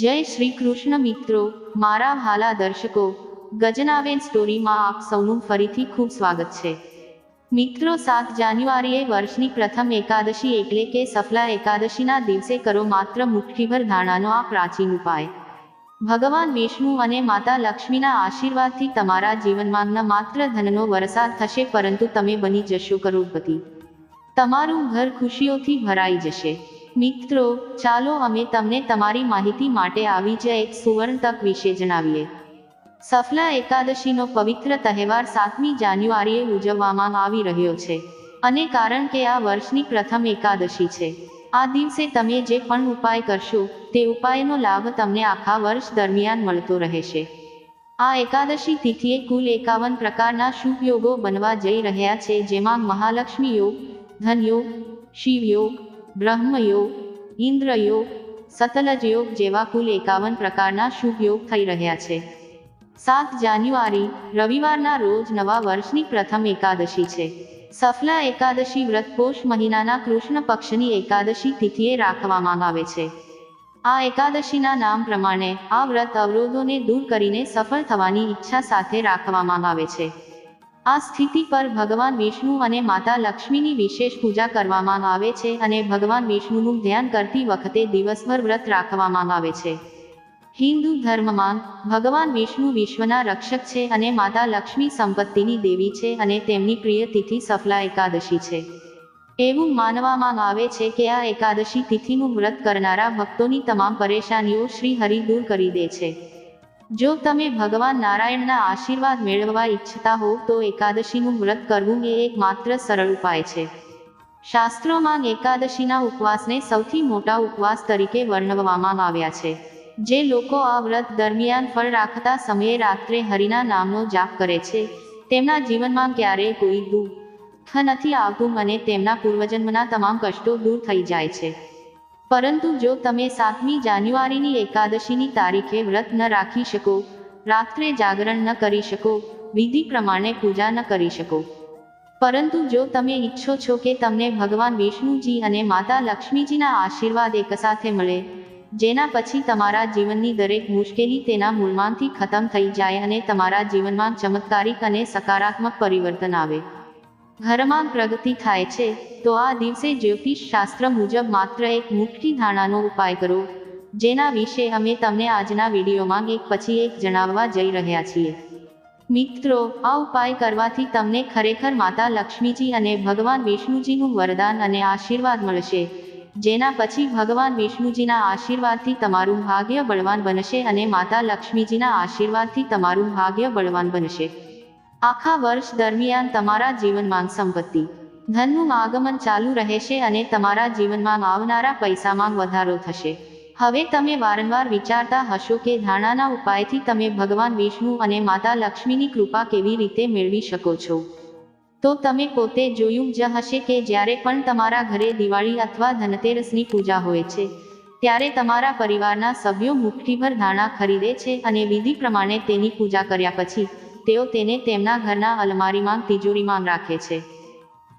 જય શ્રી કૃષ્ણ મિત્રો, મારા ભાલા દર્શકો, ગજનાવેન સ્ટોરીમાં આપ સૌનું ફરીથી ખૂબ સ્વાગત છે. મિત્રો, સાત જાન્યુઆરીએ વર્ષની પ્રથમ એકાદશી એટલે કે સફલા એકાદશીના દિવસે કરો માત્ર મુઠ્ઠીભર ધાણાનો આ પ્રાચીન ઉપાય. ભગવાન વિષ્ણુ અને માતા લક્ષ્મીના આશીર્વાદથી તમારા જીવનમાં માત્ર ધનનો વરસાદ થશે, પરંતુ તમે બની જશો કરોડપતિ. તમારું ઘર ખુશીઓથી ભરાઈ જશે. મિત્રો, ચાલો અમે તમને તમારી માહિતી માટે આવી જ એક સુવર્ણ તક વિશે જણાવીએ. સફલા એકાદશીનો પવિત્ર તહેવાર સાતમી જાન્યુઆરીએ ઉજવવામાં આવી રહ્યો છે અને કારણ કે આ વર્ષની પ્રથમ એકાદશી છે. આ દિવસે તમે જે પણ ઉપાય કરશો, તે ઉપાયનો લાભ તમને આખા વર્ષ દરમિયાન મળતો રહેશે. આ એકાદશી તિથિએ કુલ એકાવન પ્રકારના શુભ યોગો બનવા જઈ રહ્યા છે જેમાં મહાલક્ષ્મી યોગ ધનયોગ શિવયોગ બ્રહ્મયોગ, ઇન્દ્રયોગ સતલજ યોગ જેવા કુલ એકાવન પ્રકારના શુભ યોગ થઈ રહ્યા છે. સાત જાન્યુઆરી, રવિવારના રોજ નવા વર્ષની પ્રથમ એકાદશી છે. સફલા એકાદશી વ્રત પોષ મહિનાના કૃષ્ણ પક્ષની એકાદશી તિથિએ રાખવામાં આવે છે. આ એકાદશીના નામ પ્રમાણે આ વ્રત અવરોધોને દૂર કરીને સફળ થવાની ઈચ્છા સાથે રાખવામાં આવે છે. આ સ્થિતિ પર ભગવાન વિષ્ણુ અને માતા લક્ષ્મીની વિશેષ પૂજા કરવામાં આવે છે અને ભગવાન વિષ્ણુનું ધ્યાન કરતી વખતે દિવસભર વ્રત રાખવામાં આવે છે. હિન્દુ ધર્મમાં ભગવાન વિષ્ણુ વિશ્વના રક્ષક છે અને માતા લક્ષ્મી સંપત્તિની દેવી છે અને તેમની પ્રિય તિથિ સફલા એકાદશી છે. એવું માનવામાં આવે છે કે આ એકાદશી તિથિનું વ્રત કરનારા ભક્તોની તમામ પરેશાનીઓ શ્રી હરિ દૂર કરી દે છે. જો તમે ભગવાન નારાયણના આશીર્વાદ મેળવવા ઈચ્છતા હો, તો એકાદશીનું વ્રત કરવું એ એક માત્ર સરળ ઉપાય છે. શાસ્ત્રોમાં એકાદશીના ઉપવાસને સૌથી મોટા ઉપવાસ તરીકે વર્ણવવામાં આવ્યા છે. જે લોકો આ વ્રત દરમિયાન ફળ રાખતા સમયે રાત્રે હરિના નામનો જાપ કરે છે, તેમના જીવનમાં ક્યારેય કોઈ દુઃખ નથી આવતું અને તેમના પૂર્વજન્મના તમામ કષ્ટો દૂર થઈ જાય છે. પરંતુ જો તમે સાતમી જાન્યુઆરીની એકાદશીની તારીખે વ્રત ન રાખી શકો, રાત્રે જાગરણ ન કરી શકો, વિધિ પ્રમાણે પૂજા ન કરી શકો. પરંતુ જો તમે ઈચ્છો છો કે તમને ભગવાન વિષ્ણુજી અને માતા લક્ષ્મીજીના આશીર્વાદ એકસાથે મળે, જેના પછી તમારા જીવનની દરેક મુશ્કેલી તેના મૂળમાંથી ખતમ થઈ જાય અને તમારા જીવનમાં ચમત્કારિક અને સકારાત્મક પરિવર્તન આવે. ઘરમાં પ્રગતિ થાય છે, તો આ દિવસે જ્યોતિષ શાસ્ત્ર મુજબ માત્ર એક મુઠ્ઠી ધાણાનો ઉપાય કરો, જેના વિશે અમે તમને આજના વિડીયોમાં એક પછી એક જણાવવા જઈ રહ્યા છીએ. મિત્રો, આ ઉપાય કરવાથી તમને ખરેખર માતા લક્ષ્મીજી અને ભગવાન વિષ્ણુજીનું વરદાન અને આશીર્વાદ મળશે, જેના પછી ભગવાન વિષ્ણુજીના આશીર્વાદથી તમારું ભાગ્ય બળવાન બનશે અને માતા લક્ષ્મીજીના આશીર્વાદથી તમારું ભાગ્ય બળવાન બનશે. આખા વર્ષ દરમિયાન તમારા જીવનમાં સંપત્તિ. ધનનું આગમન ચાલુ રહેશે અને તમારા જીવનમાં આવનારા પૈસામાં વધારો થશે. હવે તમે વારંવાર વિચારતા હશો કે ધાણાના ઉપાયથી તમે ભગવાન વિષ્ણુ અને માતા લક્ષ્મીની કૃપા કેવી રીતે મેળવી શકો છો. તો તમે પોતે જોયું જ હશે કે જ્યારે પણ તમારા ઘરે દિવાળી અથવા ધનતેરસની પૂજા હોય છે, ત્યારે તમારા પરિવારના સભ્યો મુઠ્ઠીભર ધાણા ખરીદે છે અને વિધિ પ્રમાણે તેની પૂજા કર્યા પછી તેઓ તેને તેમના ઘરના અલમારીમાં તિજોરીમાં રાખે છે.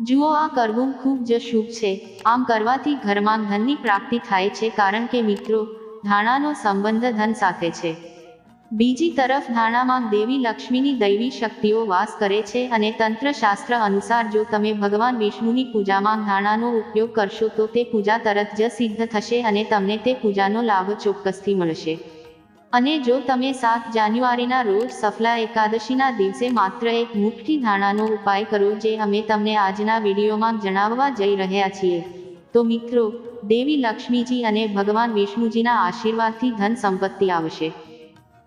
જુઓ, આ કરવું ખૂબ જ શુભ છે. આમ કરવાથી ઘરમાં ધનની પ્રાપ્તિ થાય છે કારણ કે મિત્રો, ધાણાનો સંબંધ ધન સાથે છે. બીજી તરફ, ધાણામાં દેવી લક્ષ્મીની દૈવી શક્તિઓ વાસ કરે છે અને તંત્રશાસ્ત્ર અનુસાર જો તમે ભગવાન વિષ્ણુની પૂજામાં ધાણાનો ઉપયોગ કરશો તો તે પૂજા તરત જ સિદ્ધ થશે અને તમને તે પૂજાનો લાભ ચોક્કસથી મળશે. અને જો તમે સાત જાન્યુઆરીના રોજ સફલા એકાદશીના દિવસે માત્ર એક મુઠ્ઠી ધાણાનો ઉપાય કરો જે અમે તમને આજના વિડીયોમાં જણાવવા જઈ રહ્યા છીએ, તો મિત્રો, દેવી લક્ષ્મીજી અને ભગવાન વિષ્ણુજીના આશીર્વાદથી ધન સંપત્તિ આવશે.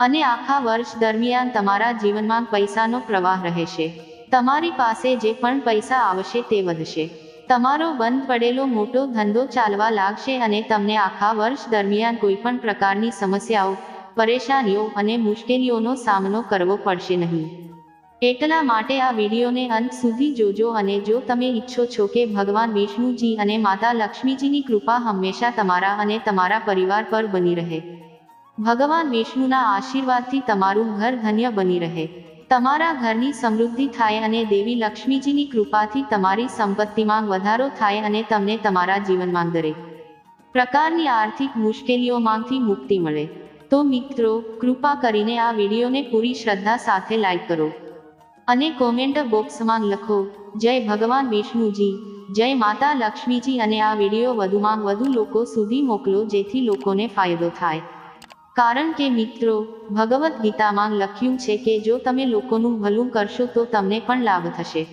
અને આખા વર્ષ દરમિયાન તમારા જીવનમાં પૈસાનો પ્રવાહ રહેશે. તમારી પાસે જે પણ પૈસા આવશે તે વધશે. તમારો બંધ પડેલો મોટો ધંધો ચાલવા લાગશે અને તમને આખા વર્ષ દરમિયાન કોઈ પણ પ્રકારની સમસ્યાઓ પરેશાનીઓ અને મુશ્કેલીઓનો સામનો કરવો પડશે નહીં. એટલા માટે આ વિડીયોને અંત સુધી જોજો અને જો તમે ઈચ્છો છો કે ભગવાન વિષ્ણુજી અને માતા લક્ષ્મીજીની કૃપા હંમેશા તમારા અને તમારા પરિવાર પર બની રહે. ભગવાન વિષ્ણુના આશીર્વાદથી તમારું ઘર ધન્ય બની રહે. તમારા ઘરની સમૃદ્ધિ થાય અને દેવી લક્ષ્મીજીની કૃપાથી તમારી સંપત્તિમાં વધારો થાય અને તમને તમારા જીવનમાં દરેક પ્રકારની આર્થિક મુશ્કેલીઓમાંથી મુક્તિ મળે. તો મિત્રો, કૃપા કરીને આ વિડીયોને પૂરી શ્રદ્ધા સાથે લાઈક કરો. અને કોમેન્ટ બોક્સમાં લખો, જય ભગવાન વિષ્ણુજી, જય માતા લક્ષ્મીજી અને આ વીડિયો વધુમાં વધુ લોકો સુધી મોકલો, જેથી લોકોને ફાયદો થાય. કારણ કે મિત્રો, ભગવદ્ ગીતામાં લખ્યું છે કે જો તમે લોકોનું ભલું કરશો તો તમને પણ લાભ થશે.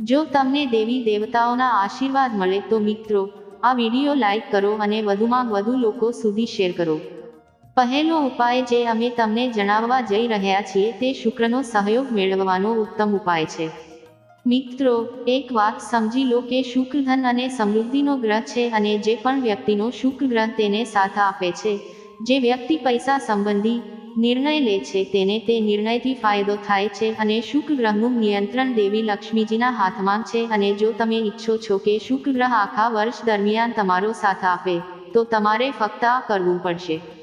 જો તમને દેવી દેવતાઓના આશીર્વાદ મળે તો મિત્રો, આ વીડિયો લાઈક કરો અને વધુમાં વધુ લોકો સુધી શેર કરો. પહેલો ઉપાય જે અમે તમને જણાવવા જઈ રહ્યા છીએ તે શુક્રનો સહયોગ મેળવવાનો ઉત્તમ ઉપાય છે. મિત્રો, એક વાત સમજી લો કે શુક્ર ધન અને સમૃદ્ધિનો ગ્રહ છે અને જે પણ વ્યક્તિનો શુક્ર ગ્રહ તેને સાથ આપે છે, જે વ્યક્તિ પૈસા સંબંધી નિર્ણય લે છે તેને તે નિર્ણયથી ફાયદો થાય છે અને શુક્ર ગ્રહનું નિયંત્રણ દેવી લક્ષ્મીજીના હાથમાં છે અને જો તમે ઈચ્છો છો કે શુક્ર ગ્રહ આખા વર્ષ દરમિયાન તમારો સાથ આપે, તો તમારે ફક્ત આ કરવું પડશે.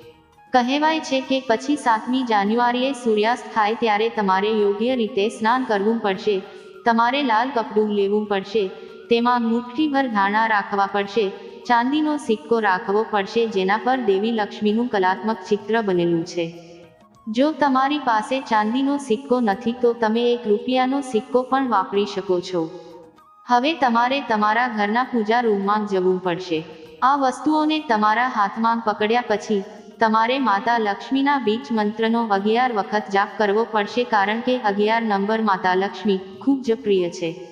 કહેવાય છે કે પછી સાતમી જાન્યુઆરીએ સૂર્યાસ્ત થાય ત્યારે તમારે યોગ્ય રીતે સ્નાન કરવું પડશે. તમારે લાલ કપડું લેવું પડશે. તેમાં મુઠ્ઠીભર ધાણા રાખવા પડશે. ચાંદીનો સિક્કો રાખવો પડશે જેના પર દેવી લક્ષ્મીનું કલાત્મક ચિત્ર બનેલું છે. જો તમારી પાસે ચાંદીનો સિક્કો નથી તો તમે એક રૂપિયાનો સિક્કો પણ વાપરી શકો છો. હવે તમારે તમારા ઘરના પૂજા રૂમમાં જવું પડશે. આ વસ્તુઓને તમારા હાથમાં પકડ્યા પછી તમારે માતા લક્ષ્મીના બીજ મંત્રનો અગિયાર વખત જાપ કરવો પડશે કારણ કે અગિયાર નંબર માતા લક્ષ્મી ખૂબ જ પ્રિય છે.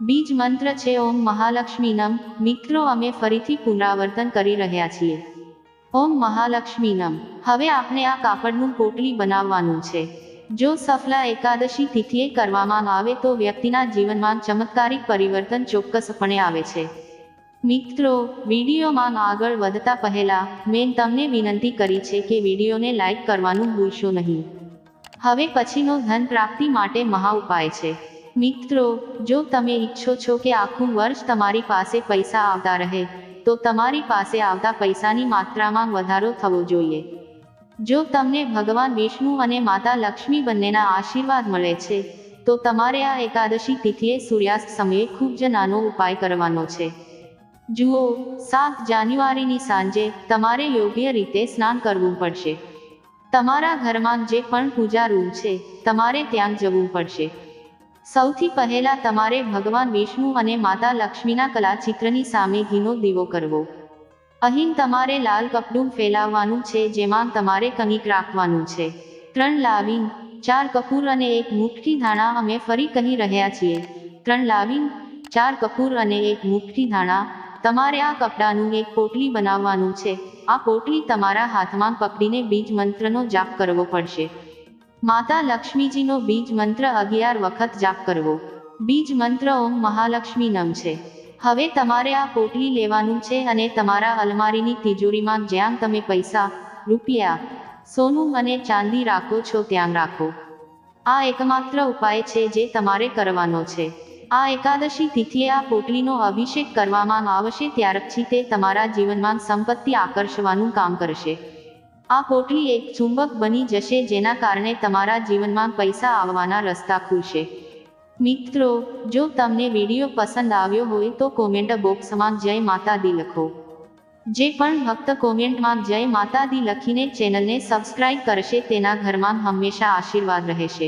બીજ મંત્ર છે, ઓમ મહાલક્ષ્મી નમ મિત્રો, અમે ફરીથી પુનરાવર્તન કરી રહ્યા છીએ. ઓમ મહાલક્ષ્મી નમ હવે આપણે આ કાપડનું પોટલી બનાવવાનું છે. જો સફલા એકાદશી તિથિએ કરવામાં આવે તો વ્યક્તિના જીવનમાં ચમત્કારિક પરિવર્તન ચોક્કસપણે આવે છે. મિત્રો, વિડીયોમાં આગળ વધતા પહેલા મેં તમને વિનંતી કરી છે કે વિડીયોને લાઇક કરવાનું ભૂલશો નહીં. હવે પછીનો ધન પ્રાપ્તિ માટે મહા ઉપાય છે. મિત્રો, જો તમે ઈચ્છો છો કે આખું વર્ષ તમારી પાસે પૈસા આવતા રહે, તો તમારી પાસે આવતા પૈસાની માત્રામાં વધારો થવો જોઈએ. જો તમને ભગવાન વિષ્ણુ અને માતા લક્ષ્મી બંનેના આશીર્વાદ મળે છે, તો તમારે આ એકાદશી તિથિએ સૂર્યાસ્ત સમયે ખૂબ જ નાનો ઉપાય કરવાનો છે. જુઓ, સાત જાન્યુઆરીની સાંજે તમારે યોગ્ય રીતે સ્નાન કરવું પડશે. તમારા ઘરમાં જે પણ પૂજા રૂમ છે, તમારે ત્યાં જવું પડશે. સૌથી પહેલા તમારે ભગવાન વિષ્ણુ અને માતા લક્ષ્મીના કલાચિત્રની સામે ઘીનો દીવો કરવો. અહીં તમારે લાલ કપડું ફેલાવવાનું છે, જેમાં તમારે કંઈક રાખવાનું છે. ત્રણ લાવીન, ચાર કપૂર અને એક મુઠ્ઠી ધાણા અમે ફરી કહી રહ્યા છીએ. ત્રણ લાવીન, ચાર કપૂર અને એક મુઠ્ઠી ધાણા તમારે આ કપડાનું એક પોટલી બનાવવાનું છે. આ પોટલી તમારા હાથમાં પકડીને બીજ મંત્રનો જાપ કરવો પડશે. માતા લક્ષ્મીજીનો બીજ મંત્ર અગિયાર વખત જાપ કરવો. બીજ મંત્ર ઓમ મહાલક્ષ્મી નમ છે. હવે તમારે આ પોટલી લેવાનું છે અને તમારા અલમારીની તિજોરીમાં જ્યાં તમે પૈસા, રૂપિયા, સોનું અને ચાંદી રાખો છો ત્યાં રાખો. આ એકમાત્ર ઉપાય છે જે તમારે કરવાનો છે. આ એકાદશી તિથિએ આ પોટલીનો અભિષેક કરવામાં આવશે ત્યારથી તે તમારા જીવનમાં સંપત્તિ આકર્ષવાનું કામ કરશે. આ પોટલી એક ચુંબક બની જશે જેના કારણે તમારા જીવનમાં પૈસા આવવાના રસ્તા ખુલશે. મિત્રો, જો તમને વીડિયો પસંદ આવ્યો હોય તો કોમેન્ટ બોક્સમાં જય માતા દી લખો. જે પણ ભક્ત કોમેન્ટમાં જય માતા દી લખીને ચેનલને સબસ્ક્રાઇબ કરશે તેના ઘરમાં હંમેશા આશીર્વાદ રહેશે.